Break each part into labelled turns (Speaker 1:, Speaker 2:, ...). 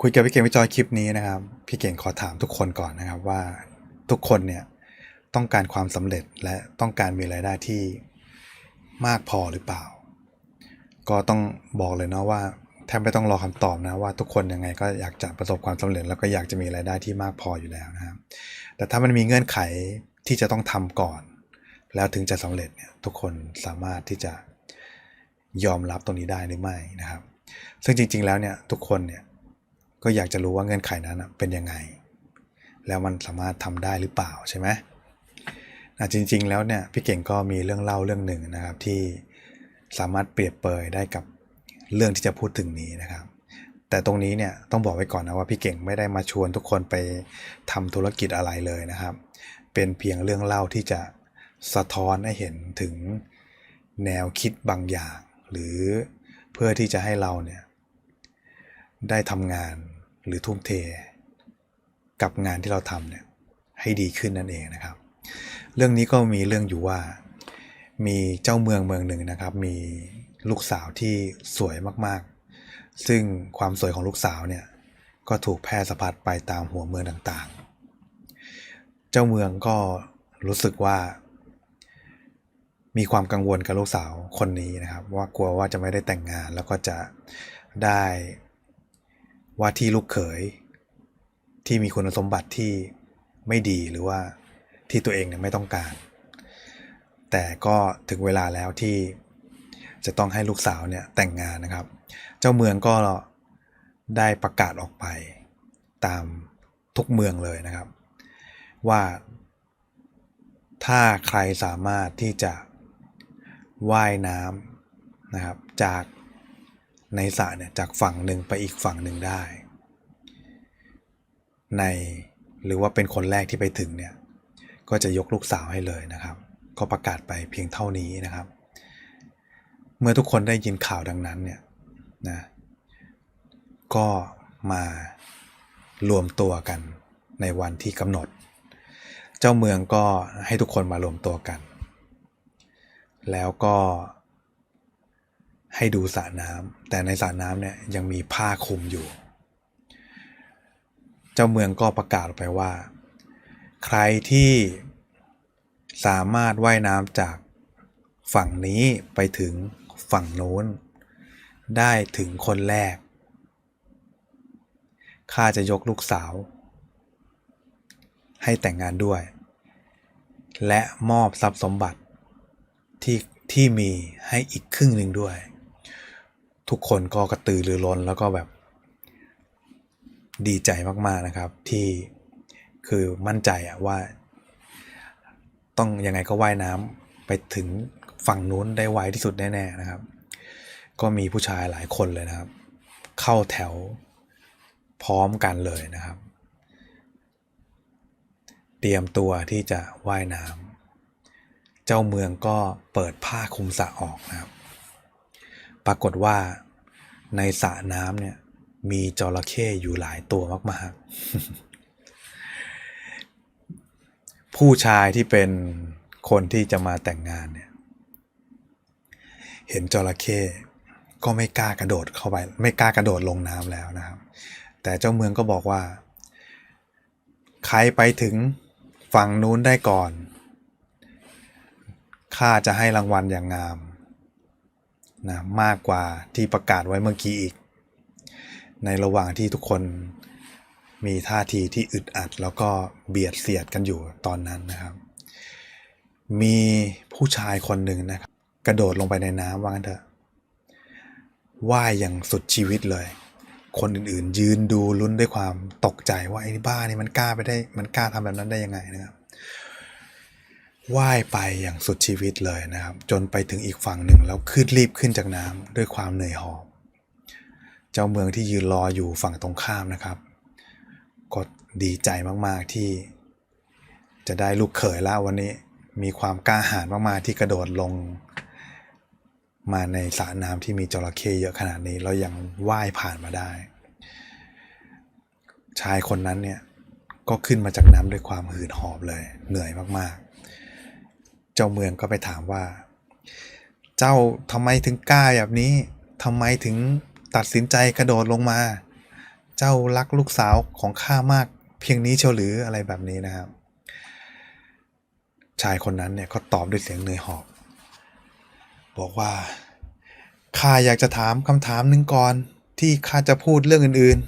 Speaker 1: คุยกับพี่เก่งพี่จอยคลิปนี้นะครับ พี่เก่งขอถามทุกคนก่อนนะครับว่าทุกคนเนี่ยต้องการความสำเร็จและต้องการมีรายได้ที่มากพอหรือเปล่า ก็ต้องบอกเลยเนาะว่าแทบไม่ต้องรอคำตอบนะว่าทุกคนยังไงก็อยากจะประสบความสำเร็จ แล้วก็อยากจะมีรายได้ที่มากพออยู่แล้วนะครับ แต่ถ้ามันมีเงื่อนไขที่จะต้องทำก่อน แล้วถึงจะสำเร็จเนี่ยทุกคนสามารถที่จะยอมรับตรงนี้ได้หรือไม่นะครับ ซึ่งจริง ๆ แล้วเนี่ยทุกคนเนี่ย ก็อยากจะรู้ว่าเงื่อนไขนั้นเป็นยังไง แล้วมันสามารถทำได้หรือเปล่าใช่ไหมอะจริง ๆ แล้วเนี่ยพี่เก่งก็มีเรื่องเล่าเรื่องหนึ่งนะครับที่สามารถเปรียบเปยได้กับเรื่องที่จะพูดถึงนี้นะครับ แต่ตรงนี้เนี่ยต้องบอกไว้ก่อนนะว่าพี่เก่งไม่ได้มาชวนทุกคนไปทำธุรกิจอะไรเลยนะครับ เป็นเพียงเรื่องเล่าที่จะสะท้อนให้เห็นถึงแนวคิดบางอย่าง หรือเพื่อที่จะให้เราเนี่ยได้ทำงาน หรือทุ่มเทกับงานที่เราทำเนี่ยให้ดีขึ้นนั่นเองนะครับ เรื่องนี้ก็มีเรื่องอยู่ว่ามีเจ้าเมืองเมืองหนึ่งนะครับ มีลูกสาวที่สวยมากๆ ซึ่งความสวยของลูกสาวเนี่ยก็ถูกแพร่สะพัดไปตามหัวเมืองต่างๆ เจ้าเมืองก็รู้สึกว่า มีความกังวลกับลูกสาวคนนี้นะครับ ว่ากลัวว่าจะไม่ได้แต่งงานแล้วก็จะได้ ว่าที่ลูกเขย ที่มีคุณสมบัติที่ไม่ดีหรือว่าที่ตัวเองเนี่ยไม่ต้องการ แต่ก็ถึงเวลาแล้วที่จะต้องให้ลูกสาวเนี่ยแต่งงานนะครับ เจ้าเมืองก็ได้ประกาศออกไปตามทุกเมืองเลยนะครับ ว่าถ้าใครสามารถที่จะว่ายน้ำนะครับจาก ในสระเนี่ยจากฝั่งหนึ่งไปอีกฝั่งหนึ่งได้ ในหรือว่าเป็นคนแรกที่ไปถึงเนี่ย ก็จะยกลูกสาวให้เลยนะครับ ก็ประกาศไปเพียงเท่านี้นะครับ เมื่อทุกคนได้ยินข่าวดังนั้นเนี่ยนะก็มารวมตัวกันในวันที่กำหนด เจ้าเมืองก็ให้ทุกคนมารวมตัวกัน แล้วก็ ให้ดูสระน้ำแต่ในสระน้ำเนี่ยยังมีผ้าคลุมอยู่ เจ้าเมืองก็ประกาศไปว่า ใครที่สามารถว่ายน้ำจากฝั่งนี้ไปถึงฝั่งโน้น ได้ถึงคนแรกข้าจะยกลูกสาว ให้แต่งงานด้วย และมอบทรัพย์สมบัติที่ที่มีให้อีกครึ่งหนึ่งด้วย ทุกคนก็กระตือรือร้นแล้วก็แบบดีใจมากๆนะครับ ที่คือมั่นใจอะว่า ต้องยังไงก็ว่ายน้ำไปถึงฝั่งนู้นได้ไวที่สุดแน่ๆนะครับ ก็มีผู้ชายหลายคนเลยนะครับ เข้าแถวพร้อมกันเลยนะครับ เตรียมตัวที่จะว่ายน้ำเจ้าเมืองก็เปิดผ้าคลุมสระออกนะครับ ปรากฏว่าในสระน้ำเนี่ยมีจระเข้อยู่หลายตัวมากๆ ผู้ชายที่เป็นคนที่จะมาแต่งงานเนี่ยเห็นจระเข้ก็ไม่กล้ากระโดดเข้าไป ไม่กล้ากระโดดลงน้ำแล้วนะครับ แต่เจ้าเมืองก็บอกว่า ใครไปถึงฝั่งนู้นได้ก่อนข้าจะให้รางวัลอย่างงาม นะมากกว่าที่ประกาศไว้เมื่อกี้อีก ในระหว่างที่ทุกคนมีท่าทีที่อึดอัด แล้วก็เบียดเสียดกันอยู่ตอนนั้นนะครับ มีผู้ชายคนหนึ่งนะครับ กระโดดลงไปในน้ำว่างั้นเถอะว่ายอย่างสุดชีวิตเลย คนอื่นๆ ยืนดูลุ้นด้วยความตกใจว่าไอ้บ้านี่มันกล้าไปได้ มันกล้าทำแบบนั้นได้ยังไงนะครับ ว่ายไปอย่างสุดชีวิตเลยนะครับ จนไปถึงอีกฝั่งหนึ่งแล้วขึ้นรีบขึ้นจากน้ำด้วยความเหนื่อยหอบ เจ้าเมืองที่ยืนรออยู่ฝั่งตรงข้ามนะครับ ก็ดีใจมากๆที่ จะได้ลูกเขยแล้ววันนี้มีความกล้าหาญมากๆที่กระโดดลง มาในสระน้ำที่มีจระเข้เยอะขนาดนี้แล้วยังว่ายผ่านมาได้ ชายคนนั้นเนี่ยก็ขึ้นมาจากน้ำด้วยความหืดหอบเลย เหนื่อยมากๆ เจ้าเมืองก็ไปถามว่า เจ้าทำไมถึงกล้าแบบนี้ทำไมถึงตัดสินใจกระโดดลงมา เจ้ารักลูกสาวของข้ามากเพียงนี้เชียวหรืออะไรแบบนี้นะครับ ชายคนนั้นเนี่ยก็ตอบด้วยเสียงเหนื่อยหอบ บอกว่าข้าอยากจะถามคำถามหนึ่งก่อนที่ข้าจะพูดเรื่องอื่น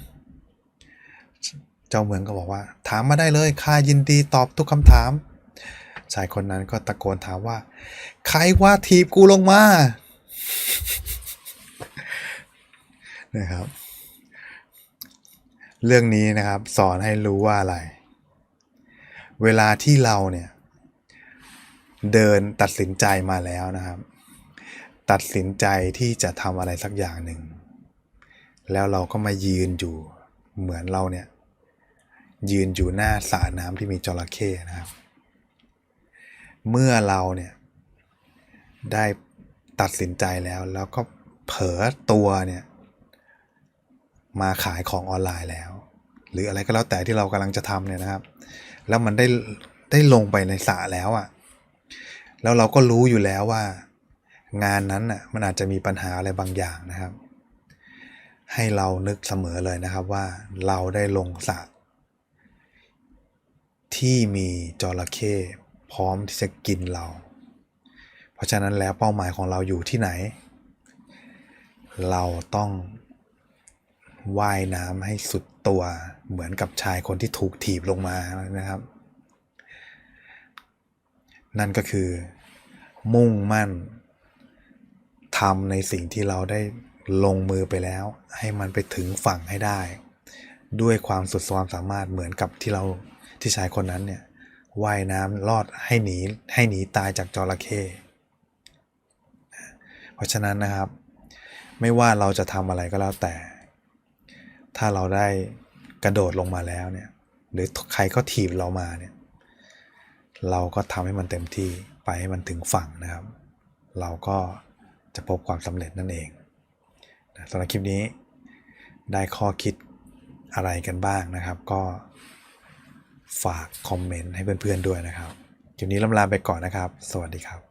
Speaker 1: ๆ เจ้าเมืองก็บอกว่า ถามมาได้เลยข้ายินดีตอบทุกคำถาม ชายคนนั้นก็ตะโกนถามว่า ใครว่าทีบกูลงมา นะครับ เรื่องนี้นะครับ สอนให้รู้ว่าอะไร เวลาที่เราเนี่ย เดินตัดสินใจมาแล้วนะครับ ตัดสินใจที่จะทำอะไรสักอย่างหนึ่ง แล้วเราก็มายืนอยู่เหมือนเราเนี่ยยืนอยู่หน้าสระน้ำที่มีจระเข้นะครับ เมื่อเราเนี่ยได้ตัดสินใจแล้วแล้วก็เผลอตัวเนี่ยมาขายของออนไลน์แล้ว หรืออะไรก็แล้วแต่ที่เรากำลังจะทำเนี่ยนะครับ แล้วมันได้ได้ลงไปในสระแล้วอะ่ะแล้วเราก็รู้อยู่แล้วว่า งานนั้นอะมันอาจจะมีปัญหาอะไรบางอย่างนะครับ ให้เรานึกเสมอเลยนะครับว่าเราได้ลงสระที่มีจระเข้ พร้อมที่จะกินเรา เพราะฉะนั้นแล้วเป้าหมายของเราอยู่ที่ไหน เราต้องว่ายน้ำให้สุดตัวเหมือนกับชายคนที่ถูกถีบลงมานะครับ นั่นก็คือ มุ่งมั่นทำในสิ่งที่เราได้ลงมือไปแล้ว ให้มันไปถึงฝั่งให้ได้ ด้วยความสุดความสามารถเหมือนกับที่เราที่ชายคนนั้นเนี่ย ว่ายน้ำรอดให้หนีให้หนีตายจากจระเข้เพราะฉะนั้นนะครับ ไม่ว่าเราจะทำอะไรก็แล้วแต่ ถ้าเราได้กระโดดลงมาแล้วเนี่ยหรือใครก็ถีบเรามาเนี่ยเราก็ทำให้มันเต็มที่ไปให้มันถึงฝั่งนะครับ เราก็จะพบความสำเร็จนั่นเองสำหรับคลิปนี้ได้ข้อคิดอะไรกันบ้างนะครับ ก็ ฝากคอมเมนต์ให้เพื่อนๆด้วยนะครับคลิปนี้ลำลาไปก่อนนะครับ สวัสดีครับ